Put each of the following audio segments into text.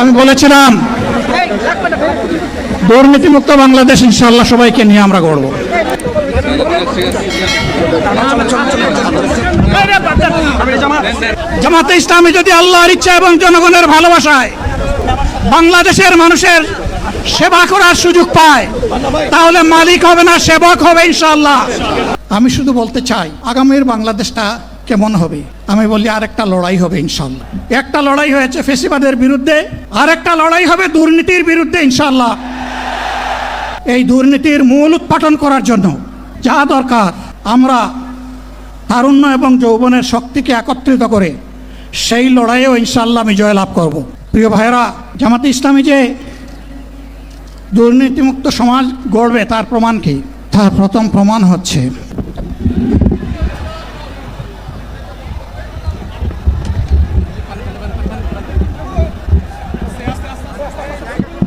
আমি বলেছিলাম, দুর্নীতিমুক্ত বাংলাদেশ ইনশাল্লাহ সবাইকে নিয়ে আমরা গড়ব। জামাতে ইসলামী যদি আল্লাহর ইচ্ছা এবং জনগণের ভালোবাসায় বাংলাদেশের মানুষের সেবা করার সুযোগ পায়, তাহলে মালিক হবে না, সেবক হবে ইনশাল্লাহ আমি শুধু বলতে চাই, আগামীর বাংলাদেশটা কেমন হবে? আমি বলি, আরেকটা লড়াই হবে ইনশাল্লাহ। একটা লড়াই হয়েছে ফেসিবাদের বিরুদ্ধে, আরেকটা লড়াই হবে দুর্নীতির বিরুদ্ধে ইনশাল্লাহ। এই দুর্নীতির মূল উৎপাটন করার জন্য যা দরকার, আমরা তারুণ্য এবং যৌবনের শক্তিকে একত্রিত করে সেই লড়াইয়েও ইনশাল্লাহ আমি জয়লাভ করব। প্রিয় ভাইয়েরা, জামাতে ইসলামী যে দুর্নীতিমুক্ত সমাজ গড়বে, তার প্রমাণ কি? তার প্রথম প্রমাণ হচ্ছে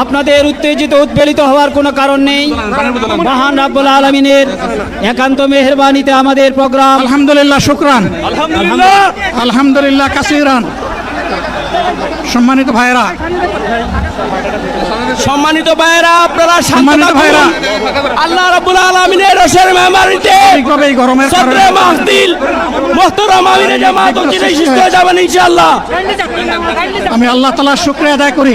আপনাদের উত্তেজিত উদ্বেলিত হওয়ার কোনো কারণ নেই। মহান রাব্বুল আলমিনের একান্ত মেহরবানিতে আমাদের প্রোগ্রাম। আলহামদুলিল্লাহ শুক্রান। আলহামদুলিল্লাহ। কাসিরান। সম্মানিত ভাইয়েরা। সম্মানিত ভাইয়েরা আপনারা সম্মানিত। ভাইয়েরা। আল্লাহ রাব্বুল আলামিনের রসের এইভাবে এই গরমের সদরে কারণে মাহদিল মোহতরম আমিনে জামাত ও সুস্থ হয়ে যাবেন ইনশাআল্লাহ। আমি আল্লাহ তালার শুক্রিয়া আদায় করি।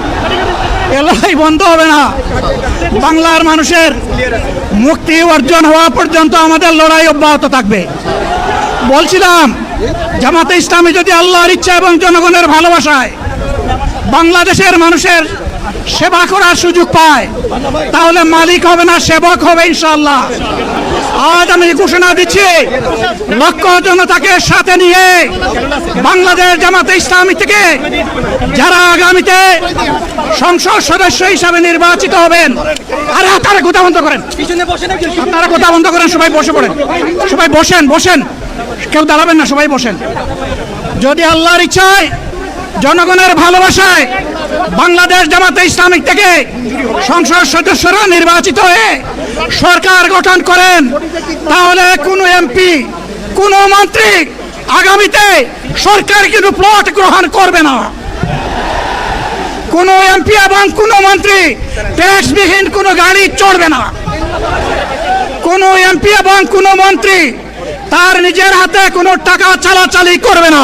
এ লড়াই বন্ধ হবে না। বাংলার মানুষের মুক্তি অর্জন হওয়া পর্যন্ত আমাদের লড়াই অব্যাহত থাকবে। বলছিলাম, জামাতে ইসলামী যদি আল্লাহর ইচ্ছা এবং জনগণের ভালোবাসায় বাংলাদেশের মানুষের সেবা করার সুযোগ পায়, তাহলে মালিক হবে না, সেবক হবে ইনশাল্লাহ আজ আমি ঘোষণা দিচ্ছি লক্ষ জনতাকে সাথে নিয়ে বাংলাদেশ জামাতে ইসলামী থেকে যারা আগামীতে সংসদ সদস্য হিসাবে নির্বাচিত হবেন, আরে তারা কথা বন্ধ করেন। আপনারা কথা বন্ধ করেন, সবাই বসে পড়েন। সবাই বসেন বসেন। কেউ দাঁড়াবেন না, সবাই বসেন। যদি আল্লাহর ইচ্ছায় জনগণের ভালোবাসায় বাংলাদেশ জামাতে ইসলামিক থেকে সংসদ সদস্যরা নির্বাচিত হয়ে সরকার গঠন করেন। তাহলে কোনো এমপি, কোনো মন্ত্রী আগামীতে সরকার কিন্তু প্লট গ্রহণ করবে না। কোনো এমপি এবং কোনো মন্ত্রী ট্যাক্সবিহীন কোনো গাড়ি চড়বে না। কোনো এমপি এবং কোনো মন্ত্রী তার নিজের হাতে কোনো টাকা চালাচালি করবে না।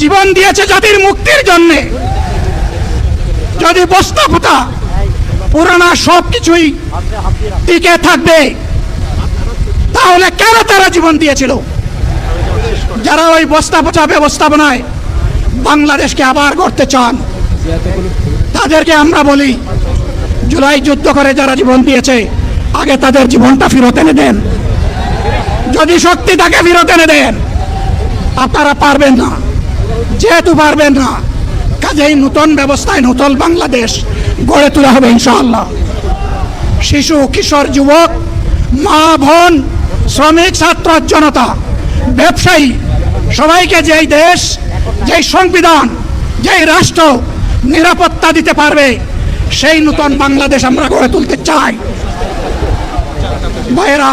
জীবন দিয়েছে জাতির মুক্তির জন্যে। যদি বস্তাপতা পুরানা সব কিছুই টিকে থাকবে, তাহলে কেন তারা জীবন দিয়েছিল? যারা ওই বস্তা পচা ব্যবস্থাপনায় বাংলাদেশকে আবার করতে চান, তাদেরকে আমরা বলি, জুলাই যুদ্ধ করে যারা জীবন দিয়েছে, আগে তাদের জীবনটা ফেরত এনে দেন। যদি শক্তি তাকে ফেরত এনে দেন, আপনারা পারবেন না। যেহেতু পারবেন না, কাজেই নতুন ব্যবস্থায় নতুন বাংলাদেশ গড়ে তোলা হবে ইনশাআল্লাহ। শিশু, কিশোর, যুবক, মা, বোন, শ্রমিক, ছাত্র, জনতা, ব্যবসায়ী, সবাইকে যেই দেশ, যেই সংবিধান, যেই রাষ্ট্র নিরাপত্তা দিতে পারবে, সেই নতুন বাংলাদেশ আমরা গড়ে তুলতে চাই। ভাইয়েরা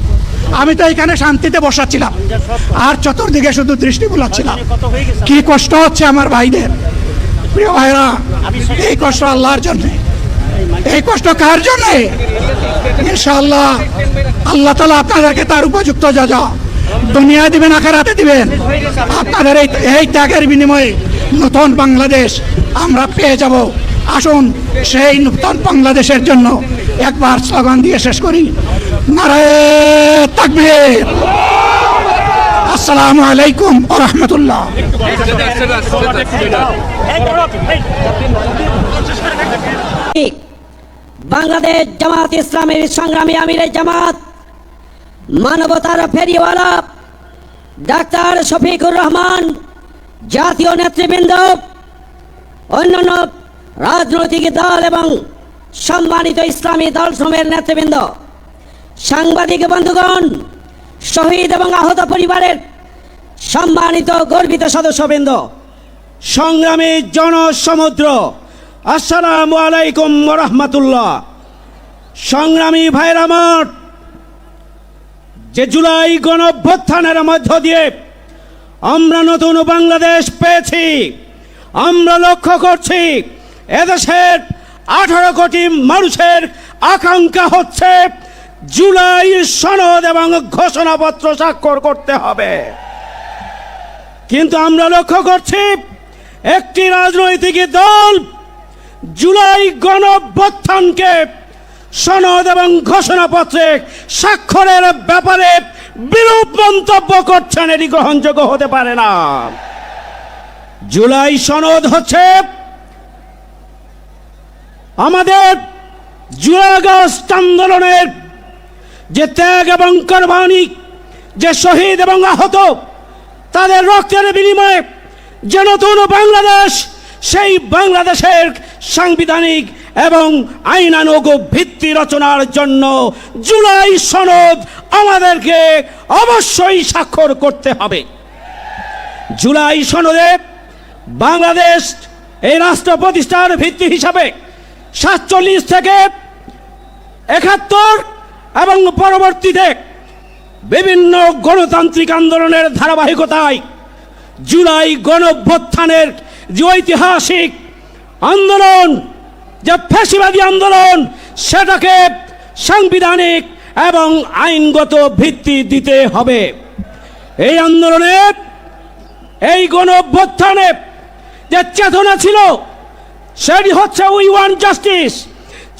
আমি তো এখানে শান্তিতে বসাচ্ছিলাম। আর চতুর্দিকে শুধু দৃষ্টি বুলাচ্ছিলাম। কি কষ্ট হচ্ছে আমার ভাইদের। প্রিয় ভাইরা এই কষ্ট আল্লাহর জন্য। এই কষ্ট কার জন্য? ইনশাআল্লাহ আল্লাহ তালা আপনাদেরকে তার উপযুক্ত যা যা দুনিয়া দিবেন, আখেরাতে দিবেন, আপনাদের এই এই ত্যাগের বিনিময়ে নতুন বাংলাদেশ আমরা পেয়ে যাব। আসুন সেই নতুন বাংলাদেশের জন্য একবার স্লোগান দিয়ে শেষ করি। নারায় আলাইকুম বাংলাদেশ জামাত ইসলামের সংগ্রামী আমিরের জামাত, মানবতার ফেরিওয়ালা, ডাক্তার শফিকুর রহমান, জাতীয় নেতৃবৃন্দ, অন্যান্য রাজনৈতিক দল এবং সম্মানিত ইসলামী দল সমূহের নেতৃবৃন্দ। সাংবাদিক বন্ধুগণ, শহীদ এবং আহত পরিবারের সম্মানিত গর্বিত সদস্যবৃন্দ, সংগ্রামী জনসমুদ্র, আসসালামু আলাইকুম রহমতুল্লাহ সংগ্রামী ভাইর আমার, যে জুলাই গণভ্যুত্থানের মধ্য দিয়ে আমরা নতুন বাংলাদেশ পেয়েছি, আমরা লক্ষ্য করছি এদেশের আঠারো কোটি মানুষের আকাঙ্ক্ষা হচ্ছে জুলাই সনদ এবং ঘোষণাপত্র স্বাক্ষর করতে হবে। কিন্তু আমরা লক্ষ্য করছি, একটি রাজনৈতিক দল জুলাই গণভ্যুত্থানকে সনদ এবং ঘোষণাপত্রে স্বাক্ষরের ব্যাপারে বিরূপ মন্তব্য করছেন এটি গ্রহণযোগ্য হতে পারে না। জুলাই সনদ হচ্ছে আমাদের জুলাই আন্দোলনের যে ত্যাগ এবং কোরবানি, যে শহীদ এবং আহত, তাদের রক্তের বিনিময়ে যে নতুন বাংলাদেশ, সেই বাংলাদেশের সাংবিধানিক এবং আইনানুগ ভিত্তি রচনার জন্য জুলাই সনদ আমাদেরকে অবশ্যই স্বাক্ষর করতে হবে। জুলাই সনদে বাংলাদেশ এই রাষ্ট্র প্রতিষ্ঠার ভিত্তি হিসাবে সাতচল্লিশ থেকে একাত্তর এবং পরবর্তীতে বিভিন্ন গণতান্ত্রিক আন্দোলনের ধারাবাহিকতায় জুলাই গণভ্যুত্থানের যে ঐতিহাসিক আন্দোলন, যে ফ্যাসিবাদী আন্দোলন, সেটাকে সাংবিধানিক এবং আইনগত ভিত্তি দিতে হবে। এই আন্দোলনে, এই গণভ্যুত্থানে যে চেতনা ছিল, সেটি হচ্ছে উই ওয়ান জাস্টিস।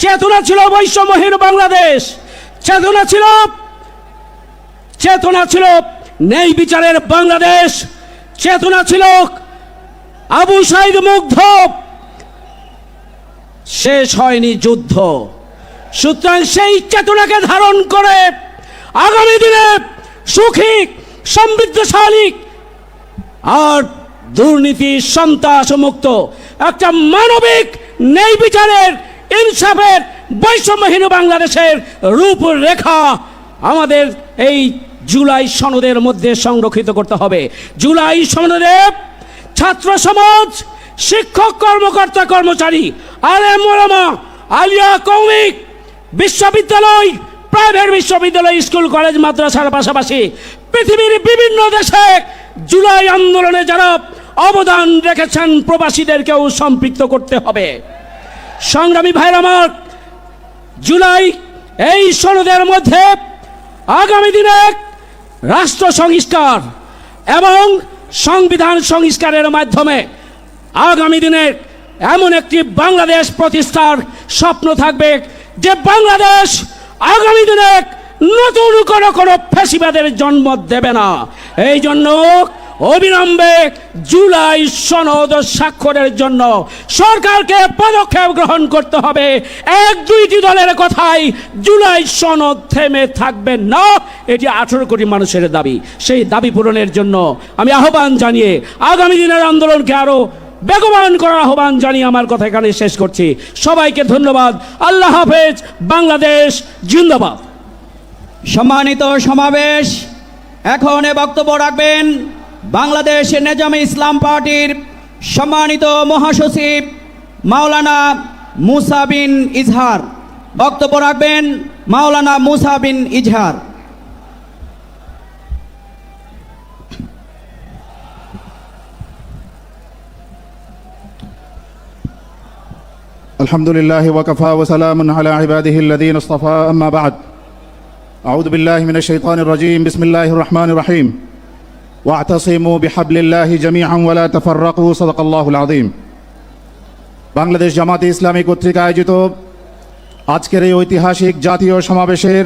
চেতনা ছিল বৈষম্যহীন বাংলাদেশ। চেতনা ছিল। চেতনা ছিল নেই বিচারের বাংলাদেশ। চেতনা ছিল আবু সাইদ মুগ্ধ। শেষ হয়নি যুদ্ধ। সুতরাং সেই চেতনাকে ধারণ করে আগামী দিনে সুখী, সমৃদ্ধশালী আর দুর্নীতি, সন্ত্রাস মুক্ত। একটা মানবিক ন্যায় বিচারের ইনসাফের বৈষম্যহীন বাংলাদেশের রূপরেখা আমাদের এই জুলাই সনদের মধ্যে সংরক্ষিত করতে হবে। জুলাই সনদে ছাত্র সমাজ, শিক্ষক, কর্মকর্তা, কর্মচারী, আলেম, ওলামা, আলিয়া, কৌমিক, বিশ্ববিদ্যালয়, প্রাইভেট বিশ্ববিদ্যালয়, স্কুল, কলেজ, মাদ্রাসার পাশাপাশি পৃথিবীর বিভিন্ন দেশে জুলাই আন্দোলনে যারা অবদান রেখেছেন, প্রবাসীদেরকেও সম্পৃক্ত করতে হবে। সংগ্রামী ভাইর আমার জুলাই এই সনদের মধ্যে আগামী দিনে রাষ্ট্র সংস্কার এবং সংবিধান সংস্কারের মাধ্যমে আগামী দিনে এমন একটি বাংলাদেশ প্রতিষ্ঠার স্বপ্ন থাকবে যে বাংলাদেশ আগামী দিনে নতুন কোনো কোনো ফেসিবাদের জন্ম দেবে না। এই জন্য অবিলম্বে জুলাই সনদ স্বাক্ষরের জন্য সরকারকে পদক্ষেপ গ্রহণ করতে হবে। এক দুইটি দলের কথাই জুলাই সনদ থেমে থাকবে না। এটি আঠেরো কোটি মানুষের দাবি। সেই দাবি পূরণের জন্য আমি আহ্বান জানিয়ে আগামী দিনের আন্দোলনকে আরও বেগবান করার আহ্বান জানিয়ে আমার কথা এখানে শেষ করছি। সবাইকে ধন্যবাদ। আল্লাহ হাফেজ। বাংলাদেশ জিন্দাবাদ। সম্মানিত সমাবেশ। এখন এ বক্তব্য রাখবেন বাংলাদেশ নেজামে ইসলাম পার্টির সম্মানিত মহাসচিব মাওলানা মুসা বিন ইজহার বক্তব্য রাখবেন মাওলানা মুসা বিন ইজহার الحمد لله وكفى وسلام على عباده الذين اصطفى أما بعد أعوذ بالله من الشيطان الرجيم بسم الله الرحمن الرحيم ওয়াতাসিমু বিহাবলিল্লাহি জামিআন ওয়ালা তাফাররাকু সাদাকাল্লাহুল আযীম বাংলাদেশ জামাতে ইসলামী কর্তৃক আয়োজিত আজকের এই ঐতিহাসিক জাতীয় সমাবেশের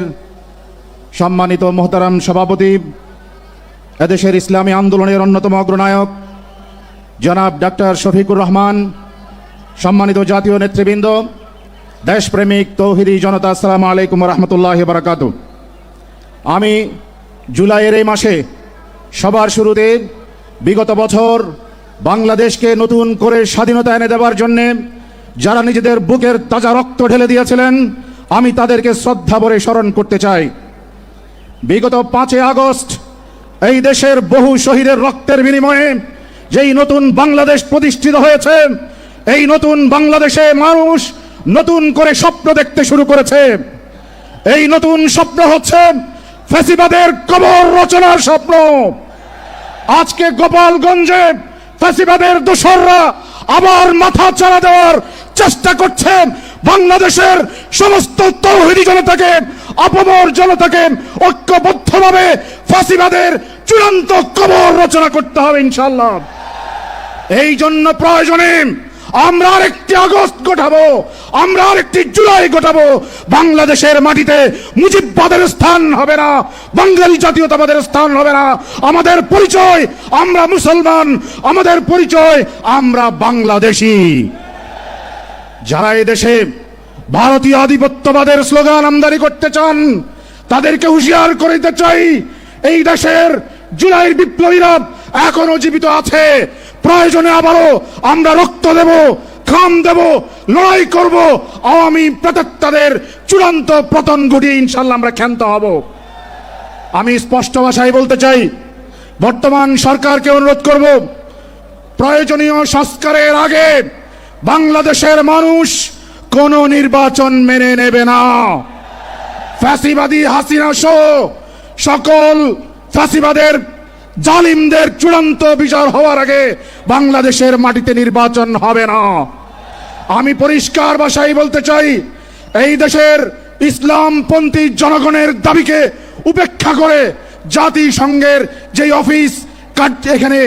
সম্মানিত মোহতারাম সভাপতি, এদেশের ইসলামী আন্দোলনের অন্যতম অগ্রনায়ক, জনাব ডাক্তার শফিকুর রহমান, সম্মানিত জাতীয় নেতৃবৃন্দ, দেশপ্রেমিক তৌহিদি জনতা, আসসালামু আলাইকুম রহমতুল্লাহ বারাকাতু আমি জুলাইয়ের এই মাসে সবার শুরুতে বিগত বছর বাংলাদেশকে নতুন করে স্বাধীনতা এনে দেওয়ার জন্যে যারা নিজেদের বুকের তাজা রক্ত ঢেলে দিয়েছিলেন, আমি তাদেরকে শ্রদ্ধা ভরে স্মরণ করতে চাই। বিগত পাঁচই আগস্ট এই দেশের বহু শহীদের রক্তের বিনিময়ে যেই নতুন বাংলাদেশ প্রতিষ্ঠিত হয়েছে, এই নতুন বাংলাদেশে মানুষ নতুন করে স্বপ্ন দেখতে শুরু করেছে। এই নতুন স্বপ্ন হচ্ছে ফ্যাসিবাদের কবর রচনার স্বপ্ন। আজকে গোপালগঞ্জে ফ্যাসিবাদের দোসররা আবার মাথা চারা দেওয়ার চেষ্টা করছেন বাংলাদেশের সমস্ত তৌহিদি জনতাকে, আপমর জনতাকে ঐক্যবদ্ধভাবে ফাঁসিবাদের চূড়ান্ত কবর রচনা করতে হবে ইনশাল্লাহ এই জন্য প্রয়োজনে আমরা আরেকটি আগস্ট গোটাবো আমরা আরেকটি জুলাই গোটাবো বাংলাদেশের মাটিতে মুজিববাদের স্থান হবে না, বাঙালি জাতীয়তাবাদের স্থান হবে না। আমাদের পরিচয়, আমরা মুসলমান, আমাদের পরিচয়, আমরা বাংলাদেশী। যারা এই দেশে ভারতীয় আধিপত্যবাদের স্লোগান আমদানি করতে চান, তাদেরকে হুঁশিয়ার করে দিতে চাই, এই দেশের জুলাইয়ের বিপ্লবীরা এখনও জীবিত আছে। প্রয়োজনে আবারও আমরা রক্ত দেব খাম দেব, লড়াই করব। আওয়ামী প্রত্যেকটাদের চূড়ান্ত পতন ঘটিয়ে ইনশাল্লাহ আমরা ক্ষান্ত হব। আমি স্পষ্ট ভাষায় বলতে চাই, বর্তমান সরকারকে অনুরোধ করব, প্রয়োজনীয় সংস্কারের আগে বাংলাদেশের মানুষ কোন নির্বাচন মেনে নেবে না। ফ্যাসিবাদী হাসিনা সহ সকল ফ্যাসিবাদের জালিমদের চূড়ান্ত বিচার হওয়ার আগে বাংলাদেশের মাটিতে নির্বাচন হবে না। আমি পরিষ্কার ভাষায় বলতে চাই, এই দেশের ইসলামপন্থী জনগণের দাবিকে উপেক্ষা করে জাতিসংঘের যে অফিস এখানে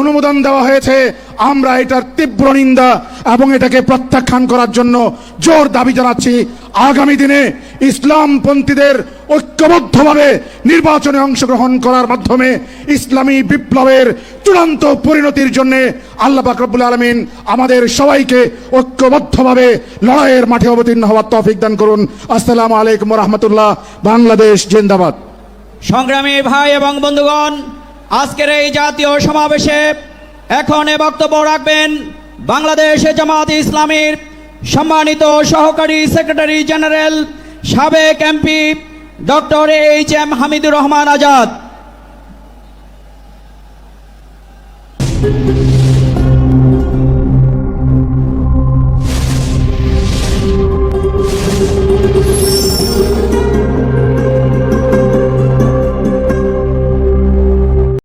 অনুমোদন দেওয়া হয়েছে। আমরা এটার তীব্র নিন্দা এবং এটাকে প্রত্যাখ্যান করার জন্য জোর দাবি জানাচ্ছি। আগামী দিনে ইসলামপন্থীদের ঐক্যবদ্ধভাবে নির্বাচনে অংশগ্রহণ করার মাধ্যমে ইসলামী বিপ্লবের চূড়ান্ত পরিণতির জন্য আল্লাহ পাক রব্বুল আলমিন আমাদের সবাইকে ঐক্যবদ্ধভাবে লড়াইয়ের মাঠে অবতীর্ণ হওয়ার তৌফিক দান করুন। আসসালামু আলাইকুম রহমতুল্লাহ। বাংলাদেশ জিন্দাবাদ। সংগ্রামী ভাই এবং বন্ধুগণ আজকের এই জাতীয় সমাবেশে এখন এ বক্তব্য রাখবেন বাংলাদেশ জামাত ইসলামীর সম্মানিত সহকারী সেক্রেটারি জেনারেল সাবেক MP doctor H M Hamidur Rahman Azad.